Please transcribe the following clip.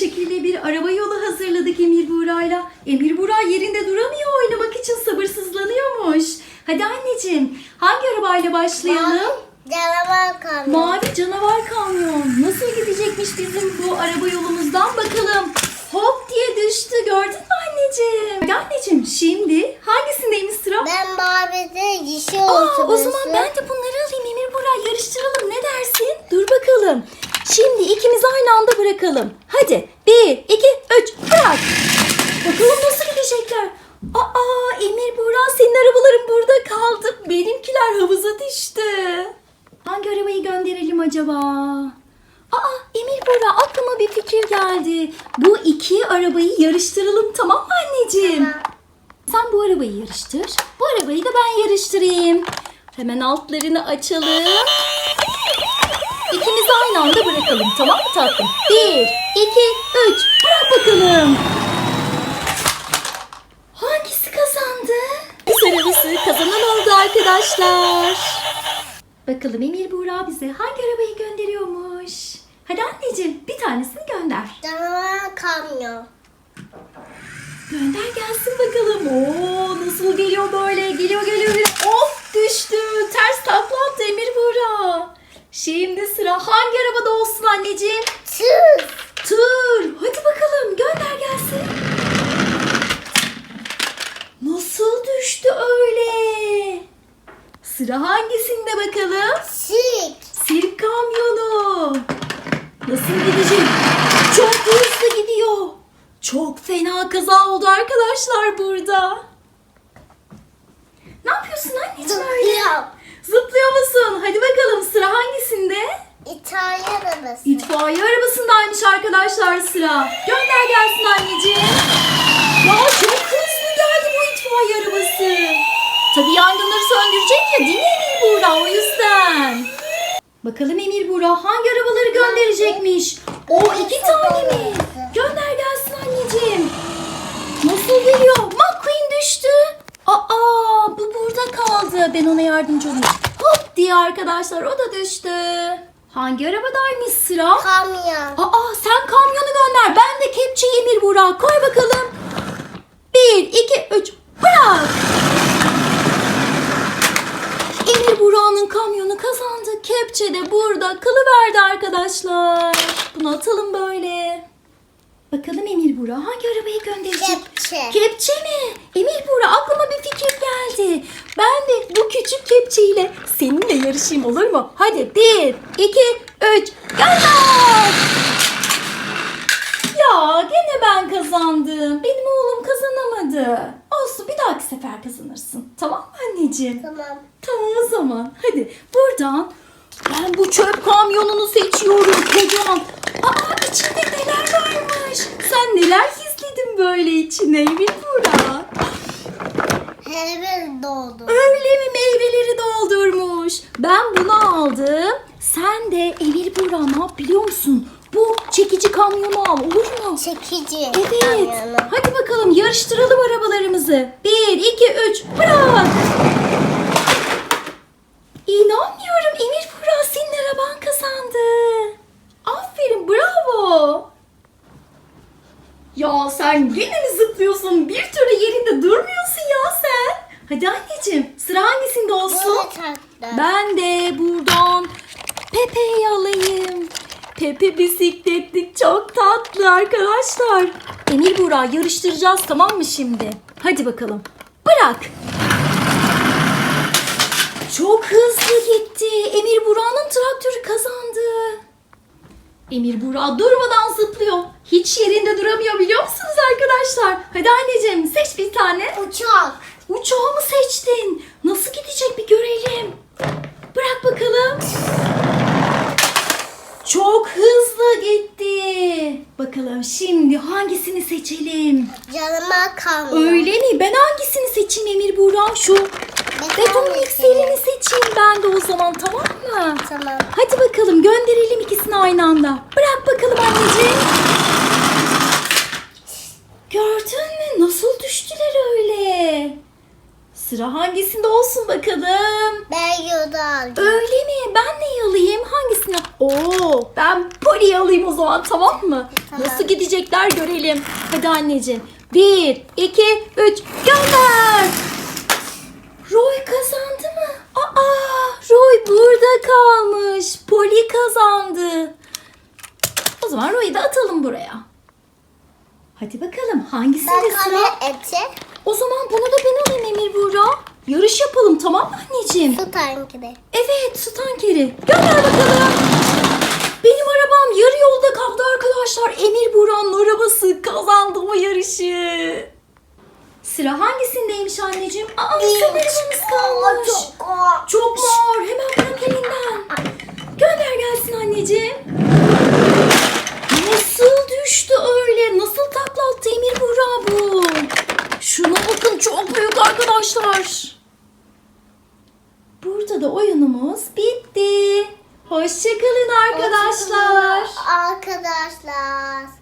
şekilde bir araba yolu hazırladık Emir Buğra'yla. Emir Buğra yerinde duramıyor oynamak için sabırsızlanıyormuş. Hadi anneciğim hangi arabayla başlayalım? Canavar kamyon. Mavi canavar kamyon. Nasıl gidecekmiş bizim bu araba yolumuzdan bakalım. Hop diye düştü gördün mü anneciğim? Hadi anneciğim şimdi hangisindeymiş sıra? Ben mavide yeşil Aa, olsun. o zaman ben de bunları alayım Emir Burak yarıştıralım ne dersin? Dur bakalım. Şimdi ikimiz aynı anda bırakalım. Hadi bir, iki, üç bırak. Bakalım nasıl gidecekler. Aa Emir Burak senin arabaların burada kaldı. Benimkiler havuza düştü. Hangi arabayı gönderelim acaba? Aa Emir Burak aklıma bir fikir geldi. Bu iki arabayı yarıştıralım tamam mı anneciğim? Tamam. Sen bu arabayı yarıştır. Bu arabayı da ben yarıştırayım. Hemen altlarını açalım. Aynı anda bırakalım tamam mı tatlım? Bir, iki, üç. Bırak bakalım. Hangisi kazandı? Arabası kazanan oldu arkadaşlar. Bakalım Emir Buğra bize hangi arabayı gönderiyormuş? Hadi anneciğim bir tanesini gönder. Canavar kamyon. Gönder gelsin bakalım. Oo nasıl geliyor böyle? Geliyor geliyor geliyor. Of düştü. Ters takla attı Emir Buğra. Şimdi sıra hangi arabada olsun anneciğim? Tüh. Tır. Hadi bakalım gönder gelsin. Nasıl düştü öyle? Sıra hangisinde bakalım? Sik. Sirk kamyonu. Nasıl gidecek? Çok hızlı gidiyor. Çok fena kaza oldu arkadaşlar burada. Ne yapıyorsun anneciğim öyle? Zıplıyor. Zıplıyor musun? Hadi bakalım sıra hangisinde? İtalyan arabası. İtfaiye arabasındaymış arkadaşlar sıra. Gönder gelsin anneciğim. Ya çok hızlı geldi bu itfaiye arabası. Tabii yangınları söndürecek ya değil mi Emir Buğra o yüzden. Bakalım Emir Buğra hangi arabaları gönderecekmiş? O iki tane mi? Gönder gelsin anneciğim. Nasıl geliyor? McQueen düştü. Aa bu burada kaldı. Ben ona yardımcı olayım. Hop diye arkadaşlar o da düştü. Hangi arabadaymış sıra? Kamyon. Aa sen kamyonu gönder. Ben de kepçeyi Emir Burak. Koy bakalım. Bir, iki, üç. Bırak. Emir Burak'ın kamyonu kazandı. Kepçe de burada kalıverdi arkadaşlar. Bunu atalım böyle. Bakalım Emir Burak hangi arabayı gönderecek? Kepçe. Kepçe mi? Emir Burak aklıma bir fikir geldi. Ben de bu küçük kepçeyle seninle yarışayım olur mu? Hadi bir, iki, üç, gönder! Ya gene ben kazandım. Benim oğlum kazanamadı. Olsun bir dahaki sefer kazanırsın. Tamam mı anneciğim? Tamam. Tamam o zaman. Hadi buradan ben bu çöp kamyonunu seçiyorum kocaman. Aa içinde neler varmış. Sen neler gizledin böyle içine Emir Burak? Hemen doldu. Öyle mi meyveleri doldurmuş? Ben bunu aldım. Sen de Emir Burak ne yap biliyor musun? Bu çekici kamyonu al olur mu? Çekici. Evet. kamyonu. Hadi bakalım yarıştıralım arabalarımızı. Bir, iki, üç. Bırak. İnanmıyorum Emir Burak senin araban kazandı. Aferin bravo. Ya sen gene mi zıplıyorsun? Bir türlü yerinde durmuyorsun ya sen. Hadi anneciğim sıra hangisinde olsun? Ben de buradan Pepe'yi alayım. Pepe bisikletlik çok tatlı arkadaşlar. Emir Burak yarıştıracağız tamam mı şimdi? Hadi bakalım. Bırak. Çok hızlı gitti. Emir Burak'ın traktörü kazandı. Emir Burak durmadan zıplıyor. Hiç yerinde duramıyor biliyor musunuz arkadaşlar? Hadi anneciğim seç bir tane. Uçak. Uçağı mı seçtin? Nasıl gidecek bir görelim. Bırak bakalım. Çok hızlı gitti. Bakalım şimdi hangisini seçelim? Canavar kamyon. Öyle mi? Ben hangisini seçeyim Emir Buğra? Şu beton mikserini seçeyim ben de o zaman tamam mı? Tamam. Hadi bakalım gönderelim ikisini aynı anda. Bırak bakalım anneciğim. Gördün mü? Nasıl düştüler öyle? Sıra hangisinde olsun bakalım. Ben yolda aldım. Öyle mi? ben neyi alayım? Hangisini? Oo, ben Poli'yi alayım o zaman tamam mı? Tamam. Nasıl gidecekler görelim. Hadi anneciğim. Bir, iki, üç, gönder. Roy kazandı mı? Aa, Roy burada kalmış. Poli kazandı. O zaman Roy'u da atalım buraya. Hadi bakalım hangisinde Ben sıra? kare eti. O zaman bunu da ben alayım Emir Buğra. Yarış yapalım tamam mı anneciğim? Su tankeri. Evet su tankeri. Gönder bakalım. Benim arabam yarı yolda kaldı arkadaşlar. Emir Buğra'nın arabası kazandı o yarışı. Sıra hangisindeymiş anneciğim? Aa arabamız kalmış. Çok Çok mor. Hemen bırak elinden. Gönder gelsin anneciğim. Nasıl düştü öyle? Nasıl taklattı Emir Buğra bu? Şuna bakın çok büyük arkadaşlar. Burada da oyunumuz bitti. Hoşçakalın arkadaşlar. Arkadaşlar.